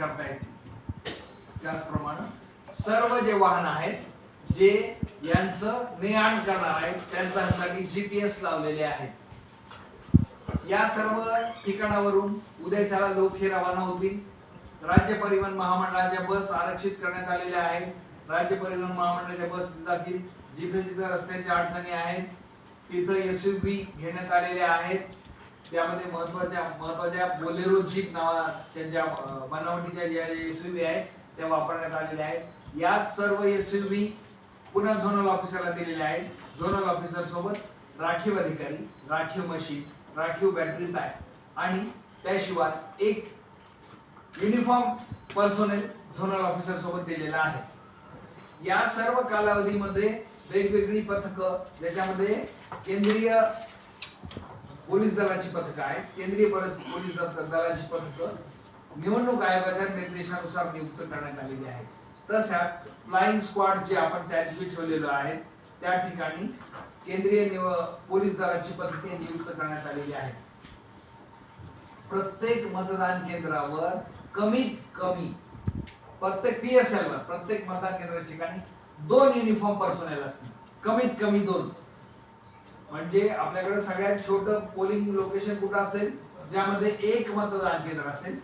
करता येतील. त्याचप्रमाणे सर्व जे वाहन आहेत जे यांचं ने करणार आहेत त्यांच्यासाठी जीपीएस लावलेले आहेत. या सर्व ठिकाणावरून उद्याच्याला लोक हे रवाना होतील. राज्य परिवहन महामंडळाच्या बस आरक्षित करण्यात आलेल्या आहेत. राज्य परिवहन महामंडळाच्या बस जातील. जिथे जिथे रस्त्यांच्या अडचणी आहेत तिथं एसयूव्ही घेण्यात आलेल्या आहेत. त्यामध्ये महत्त्वाच्या महत्त्वाच्या बोलेरो जीप नावाच्या ज्या बनावटीच्या ज्या एसयूव्ही आहेत त्या वापरण्यात आलेल्या आहेत. यात सर्व एसयूव्ही पुन्हा झोनल ऑफिसरला दिलेल्या आहेत. झोनल ऑफिसर सोबत राखीव अधिकारी राखीव मशीन राखीव बॅटरी पॅक आणि त्याशिवाय एक युनिफॉर्म पर्सोनेल झोनल ऑफिसर सोबत दिलेला आहे. या सर्व कालावधीमध्ये वेगवेगळी पथकं ज्याच्यामध्ये केंद्रीय पोलीस दलाची पथकं आहेत. केंद्रीय पोलीस दलाची पथकं. निवडणूक आयोगाच्या निर्देशानुसार नियुक्त करण्यात आलेली आहेत. तसंच फ्लाइंग स्क्वॉड जे आपण त्या दिवशी ठेवलेलो आहे त्या ठिकाणी केंद्रीय निव पोलीस दलाची पथके नियुक्त करण्यात आलेली आहेत. प्रत्येक मतदान केंद्रावर कमीत कमी प्रत्येक पीएसएल वर प्रत्येक मतदान केंद्राच्या ठिकाणी दोन युनिफॉर्म पर्सोनेल असतील. कमीत कमी दोन. म्हणजे आपल्याकडे सगळ्यात छोटं पोलिंग लोकेशन कुठं असेल? ज्यामध्ये एक मतदान केंद्र असेल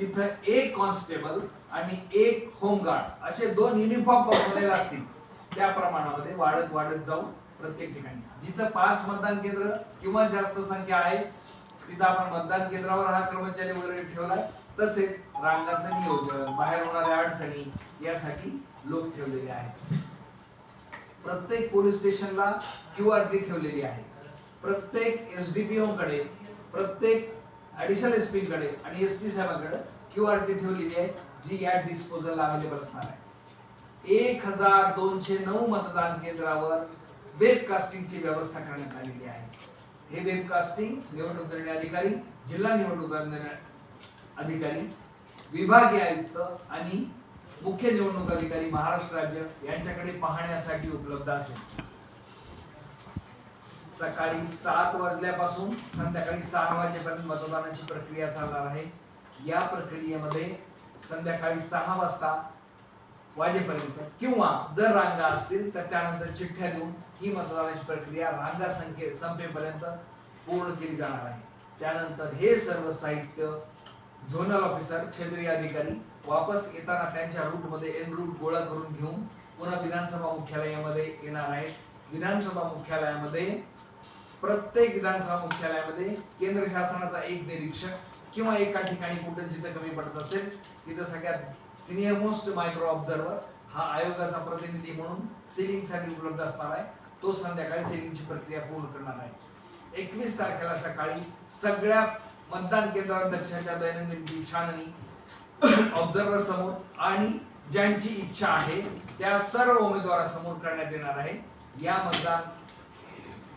तिथं एक कॉन्स्टेबल आणि एक होमगार्ड असे दोन युनिफॉर्म बसवलेले असतील. त्या प्रमाणामध्ये वाढत वाढत जाऊ प्रत्येक ठिकाणी. जिथं पाच मतदान केंद्र किंवा जास्त संख्या आहे तिथं आपण मतदान केंद्रावर हा कर्मचारी वगैरे ठेवलाय. तसेच रांगाचं नियोजन बाहेर होणाऱ्या अडचणी यासाठी लोक ठेवलेले आहेत. प्रत्येक पोलीस स्टेशनला क्यू आर टी ठेवलेली आहे. प्रत्येक एस डी पी ओकडे प्रत्येक ॲडिशनल एस पीकडे आणि एस पी साहेबांकडे क्यू आर टी ठेवलेली आहे जी या डिस्पोजल अवेलेबल असणार आहे. एक हजार दोनशे नऊ मतदान केंद्रावर वेबकास्टिंगची व्यवस्था करण्यात आलेली आहे. हे वेबकास्टिंग निवडणूक निर्णय अधिकारी जिल्हा निवडणूक निर्णय अधिकारी विभागीय आयुक्त आणि मुख्य निवडणूक अधिकारी महाराष्ट्र राज्य यांच्याकडे पाहण्यासाठी उपलब्ध असेल. सकाळी सात वाजल्यापासून संध्याकाळी सहा वाजेपर्यंत मतदानाची प्रक्रिया चालणार आहे. या प्रक्रियेमध्ये संध्याकाळी सहा वाजता वाजेपर्यंत किंवा जर रांगा असतील तर त्यानंतर चिठ्ठ्या देऊन ही मतदानाची प्रक्रिया रांगा संख्ये संपेपर्यंत पूर्ण केली जाणार आहे. त्यानंतर हे सर्व साहित्य झोनल ऑफिसर क्षेत्रीय अधिकारी वापस येताना त्यांच्या रूटमध्ये एन रूट गोळा करून घेऊन पुन्हा विधानसभा मुख्यालयामध्ये येणार आहेत. विधानसभा मुख्यालयामध्ये प्रत्येक विधानसभा मुख्यालयामध्ये केंद्र शासनाचा एक निरीक्षक किंवा एका ठिकाणी कुठं जिथं कमी पडत असेल तिथं सगळ्यात सिनियर मोस्ट मायक्रो ऑब्झर्वर हा आयोगाचा प्रतिनिधी म्हणून सेलिंगसाठी उपलब्ध असणार आहे. तो संध्याकाळी सेलिंगची प्रक्रिया पूर्ण करणार आहे. एकवीस तारखेला सकाळी सगळ्या मतदान केंद्राध्यक्षाच्या दैनंदिन छाननी ऑब्झर्वर समोर आणि ज्यांची इच्छा आहे त्या सर्व उमेदवारासमोर करण्यात येणार आहे. या मतदान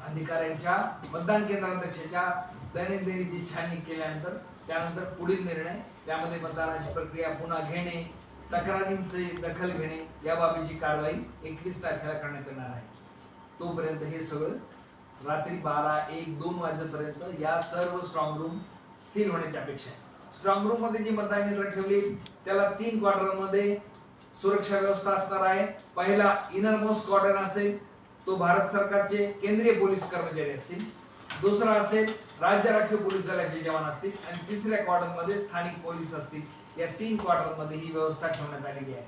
अधिकाऱ्यांच्या मतदान केंद्राध्यक्षाच्या दैनंदिनीची छाननी केल्यानंतर त्यानंतर पुढील निर्णय त्यामध्ये मतदानाची प्रक्रिया पुन्हा घेणे तक्रारींचे दखल घेणे या बाबीची कारवाई एकवीस तारखेला करण्यात येणार आहे. तोपर्यंत हे सगळं रात्री बारा एक दोन वाजेपर्यंत या सर्व स्ट्रॉंग रूम सील होण्याची अपेक्षा आहे. स्ट्रॉंग रूममध्ये जी मतदान यंत्र ठेवली त्याला तीन क्वार्टरमध्ये सुरक्षा व्यवस्था असणार आहे. पहिला इनर मोस्ट क्वार्टर असेल तो भारत सरकारचे केंद्रीय पोलीस कर्मचारी असतील. दुसरा असेल राज्य राखीव पोलीस दलाचे जवान असतील. आणि तिसऱ्या क्वार्टरमध्ये स्थानिक पोलीस असतील. या तीन क्वार्टरमध्ये ही व्यवस्था ठेवण्यात आलेली आहे.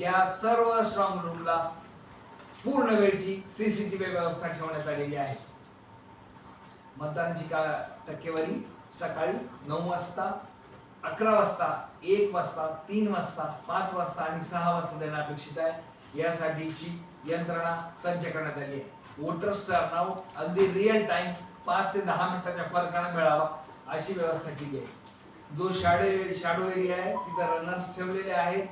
या सर्व स्ट्रॉंग रूमला पूर्ण वेळची सीसीटीव्ही व्यवस्था ठेवण्यात आलेली आहे. मतदानाची का टक्केवारी? सकाळी नऊ वाजता अकरा वाजता एक वाजता तीन वाजता पाच वाजता आणि सहा वाजता देणं अपेक्षित आहे. यासाठीची यंत्रणा सज्ज करण्यात आली आहे. वोटर्स नाव अगदी रिअल टाइम पाच ते दहा मिनिटाच्या फरकानं मिळावा अशी व्यवस्था केली आहे. जो शाडे शाडो एरिया आहे तिथं रनर्स ठेवलेले आहेत.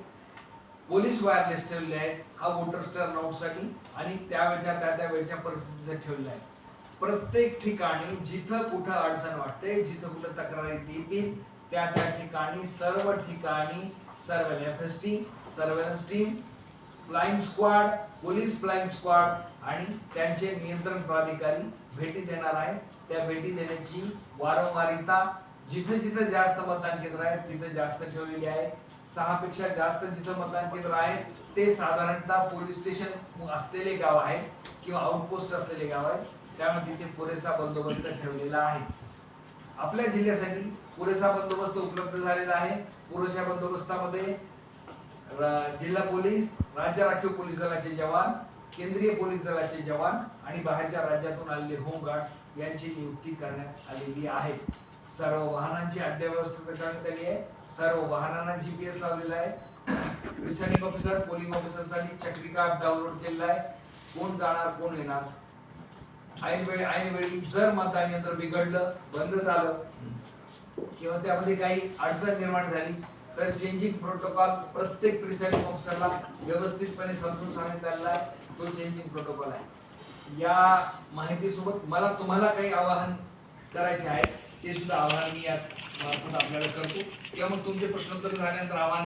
पोलीस वायरलेस ठेवलेले आहेत. हा वोटर्स टर्नआउटसाठी आणि त्यावेळच्या त्या त्या वेळच्या परिस्थितीसाठी ठेवलेला आहे. प्रत्येक ठिकाणी जिथं कुठं अडचण वाटते जिथं कुठं तक्रार येतील त्या त्या ठिकाणी सर्व ठिकाणी सर्व FST S surveillance team flying squad police flying squad आणि त्यांचे नियंत्रण प्राधिकारी भेटी देणार आहे त्या भेटी देण्याची वारंवारिता जिथे जिथे जास्त मतदान केंद्र आहेत तिथे जास्त ठेवलेली आहे. सहा पेक्षा जास्त जिथं मतदान केंद्र आहे ते साधारणतः पोलीस स्टेशन असलेले गाव आहे किंवा आउटपोस्ट असलेले गाव आहे. त्यामुळे तिथे पुरेसा बंदोबस्त ठेवलेला आहे. आपल्या जिल्ह्यासाठी पुरेसा बंदोबस्त उपलब्ध झालेला आहे. पुरेशा बंदोबस्तामध्ये जिल्हा पोलीस राज्य राखीव पोलीस दलाचे जवान केंद्रीय पोलीस दलाचे जवान आणि बाहेरच्या राज्यातून आलेले होमगार्ड्स यांची नियुक्ती करण्यात आलेली आहे. सर्व वाहनांची अद्यव्यवस्था करण्यात आली आहे. सर्व वाहनांना जी बी एस लावलेला आहे. प्रिसाइडिंग ऑफिसर पोलिंग ऑफिसरसाठी चक्रिका डाउनलोड केलेला आहे. कोण जाणार कोण येणार ऐन वेळी ऐन वेळी जर मतदान यंत्र बिघडलं बंद झालं किंवा त्यामध्ये काही अडचण निर्माण झाली तर चेंजिंग प्रोटोकॉल प्रत्येक प्रिसाइडिंग ऑफिसरला व्यवस्थितपणे समजून सांगण्यात आलेला आहे तो चेंजिंग प्रोटोकॉल आहे. या माहितीसोबत मला तुम्हाला काही आवाहन करायचे आहे ते सुद्धा आवाहन मी यात मार्फत आपल्याला करतो. किंवा मग तुमचे प्रश्नोत्तर झाल्यानंतर आवाहन